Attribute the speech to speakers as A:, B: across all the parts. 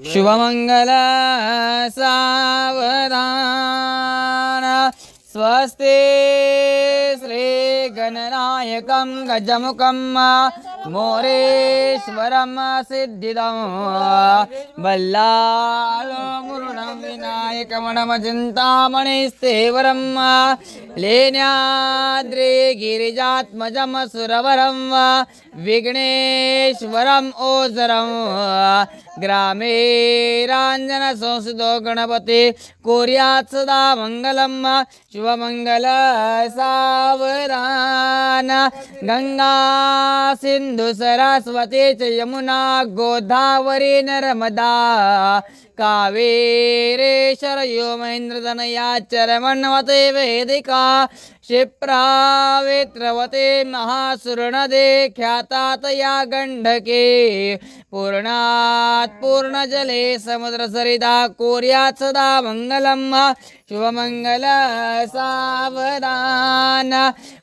A: शुभमङ्गला सावधान। स्वस्ति श्रीगणनायकं गजमुखं मोरेश्वरं सिद्धिदं। बल्लाळमुरुणं विनायकमणमचिन्तामणिस्तेवरं लेन्याद्रि गिरिजात्मजं सुरवरं विघ्नेश्वरम् ओजरं ग्रामे राञ्जन गणपते गणपती कोर्यात् सदा मङ्गलं शुभमङ्गल सावधान गङ्गा सरस्वती च यमुना गोदावरी नर्मदा कावेरे शरयो महेन्द्रतनया चरमण्वते वेदिका क्षिप्रावेत्रवते महासुरनदे ख्याता तया गण्डके पूर्णात् पूर्णजले समुद्रसरिदा कोर्यात् सदा मङ्गलं शुभमङ्गल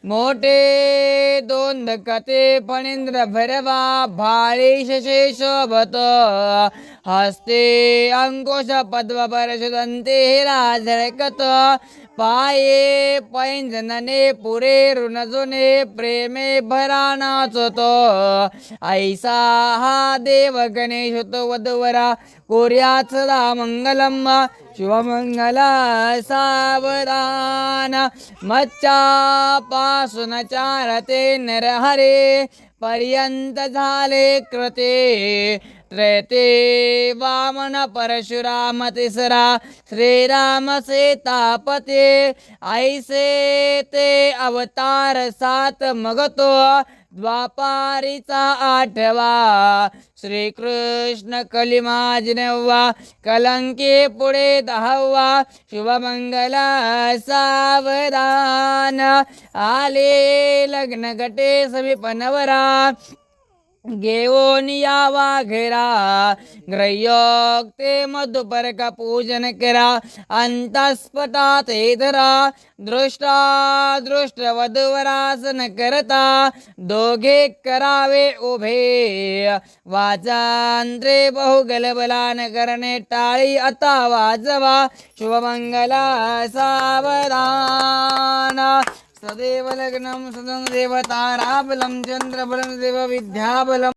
A: મોટે દોંદ કતે ફણિન્દ્ર ભૈરવા ભાળી શશેષોભત હસ્તે અંકુશ પદ્મ પરશુદંતે રાધરકત पाये पैंजनने पुरे ऋणजुने प्रेमे भरा नाचतो ऐसा हा देव गणेश तो वधुवरा. कोर्यात सदा मंगलम शुभमंगल सावधान. मच्चा पासून चारते नरहरे पर्यंत झाले कृते. त्रेते वामन परशुराम तिसरा श्रीराम सीतापते. ऐसे ते अवतार सात मगतो द्वापारीचा आठवा. श्रीकृष्ण कलिमाजनवा कलंके पुढे दहावा शुभमंगल सावधान. आले लग्न गटे समीपनवरा घेऊन यावा घेरा. मधुपर मधुपरक पूजन करा. अंतस्फटात धरा. दृष्टा दृष्ट वधुवरासन करता. दोघे करावे उभे. वाचांत्रे बहुगलबलान करणे टाळी आता वाजवा. शुभमंगला सावधान. सदैव लग्नं सदं देवताराबलं चन्द्रबलं देव विद्याबलं